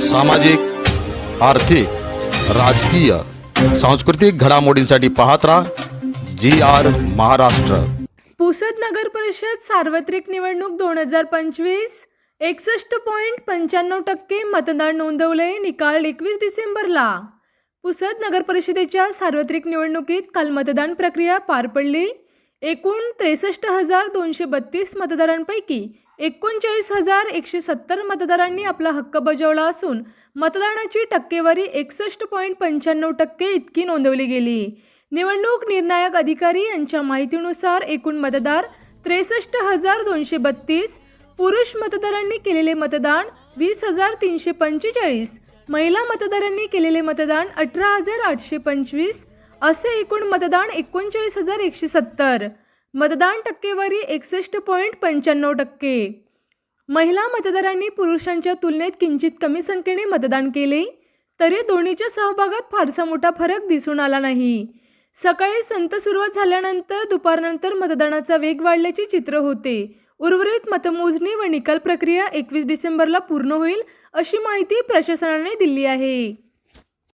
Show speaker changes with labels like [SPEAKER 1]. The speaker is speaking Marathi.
[SPEAKER 1] सामाजिक आर्थिक राजकीय सांस्कृतिक घडामोडींसाठी पाहत राहा जी आर महाराष्ट्र.
[SPEAKER 2] पुसद नगर परिषद सार्वत्रिक निवडणूक दोन हजार पंचवीस एकसष्ट पॉईंट पंच्याण्णव टक्के मतदान नोंदवले निकाल एकवीस डिसेंबरला. पुसद नगर परिषदेच्या सार्वत्रिक निवडणुकीत काल मतदान प्रक्रिया पार पडली. एकूण त्रेसष्ट हजार दोनशे बत्तीस मतदारांपैकी एकोणचाळीस हजार एकशे सत्तर मतदारांनी आपला हक्क बजावला असून मतदानाची टक्केवारी एकसष्ट पॉईंट पंच्याण्णव टक्के इतकी नोंदवली गेली. निवडणूक निर्णायक अधिकारी यांच्या माहितीनुसार एकूण मतदार त्रेसष्ट हजार दोनशे बत्तीस पुरुष मतदारांनी केलेले मतदान वीस हजार तीनशे पंचेचाळीस महिला मतदारांनी केलेले मतदान अठरा हजार आठशे पंचवीस असे एकूण मतदान एकोणचाळीस हजार एकशे सत्तर. मतदान टक्केवारी एकसष्ट पॉईंट पंच्याण्णव टक्के. महिला मतदारांनी पुरुषांच्या तुलनेत किंचित कमी संख्येने मतदान केले तरी दोन्हीच्या सहभागात फारसा मोठा फरक दिसून आला नाही. सकाळी संत सुरुवात झाल्यानंतर दुपारनंतर मतदानाचा वेग वाढल्याचे चित्र होते. उर्वरित मतमोजणी व निकाल प्रक्रिया एकवीस डिसेंबरला पूर्ण होईल अशी माहिती प्रशासनाने दिली आहे.